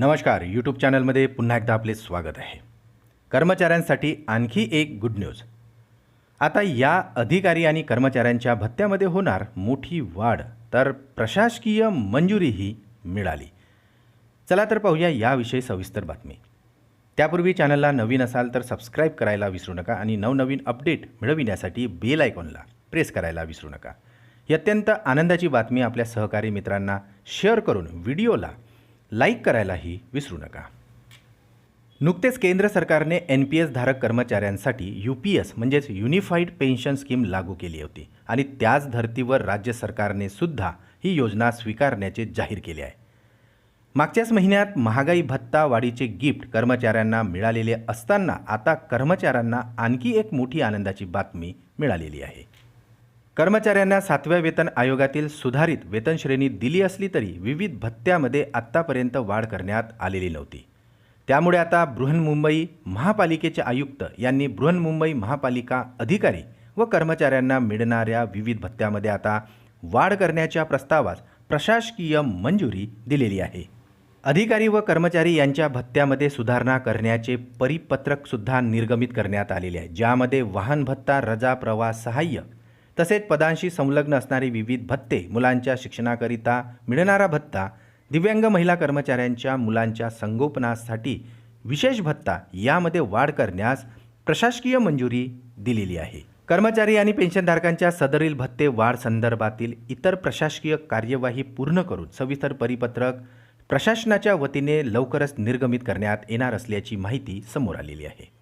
नमस्कार यूट्यूब चॅनलमध्ये पुन्हा एकदा आपले स्वागत आहे. कर्मचाऱ्यांसाठी आणखी एक गुड न्यूज आता या अधिकारी आणि कर्मचाऱ्यांच्या भत्त्यामध्ये होणार मोठी वाढ तर प्रशासकीय मंजुरीही मिळाली. चला तर पाहूया याविषयी सविस्तर बातमी. त्यापूर्वी चॅनलला नवीन असाल तर सबस्क्राईब करायला विसरू नका आणि नवनवीन अपडेट मिळविण्यासाठी बेल आयकॉनला प्रेस करायला विसरू नका. ही अत्यंत आनंदाची बातमी आपल्या सहकारी मित्रांना शेअर करून व्हिडिओला लाईक करायलाही विसरू नका. नुकतेच केंद्र सरकारने एन पी एस धारक कर्मचाऱ्यांसाठी यू पी एस म्हणजेच युनिफाईड पेन्शन स्कीम लागू केली होती आणि त्याच धर्तीवर राज्य सरकारने सुद्धा ही योजना स्वीकारण्याचे जाहीर केले आहे. मागच्याच महिन्यात महागाई भत्ता वाढीचे गिफ्ट कर्मचाऱ्यांना मिळालेले असताना आता कर्मचाऱ्यांना आणखी एक मोठी आनंदाची बातमी मिळालेली आहे. कर्मचाऱ्यांना सातव्या वेतन आयोगातील सुधारित वेतनश्रेणी दिली असली तरी विविध भत्त्यामध्ये आत्तापर्यंत वाढ करण्यात आलेली नव्हती. त्यामुळे आता बृहन्मुंबई महापालिकेचे आयुक्त यांनी बृहन्मुंबई महापालिका अधिकारी व कर्मचाऱ्यांना मिळणाऱ्या विविध भत्त्यामध्ये आता वाढ करण्याच्या प्रस्तावास प्रशासकीय मंजुरी दिलेली आहे. अधिकारी व कर्मचारी यांच्या भत्त्यामध्ये सुधारणा करण्याचे परिपत्रकसुद्धा निर्गमित करण्यात आलेले आहे ज्यामध्ये वाहन भत्ता रजा प्रवास सहाय्य तसेच पदांशी संलग्न असणारे विविध भत्ते मुलांच्या शिक्षणाकरिता मिळणारा भत्ता दिव्यांग महिला कर्मचाऱ्यांच्या मुलांच्या संगोपनासाठी विशेष भत्ता यामध्ये वाढ करण्यास प्रशासकीय मंजुरी दिलेली आहे. कर्मचारी आणि पेन्शनधारकांच्या सदरील भत्ते वाढ संदर्भातील इतर प्रशासकीय कार्यवाही पूर्ण करून सविस्तर परिपत्रक प्रशासनाच्या वतीने लवकरच निर्गमित करण्यात येणार असल्याची माहिती समोर आलेली आहे.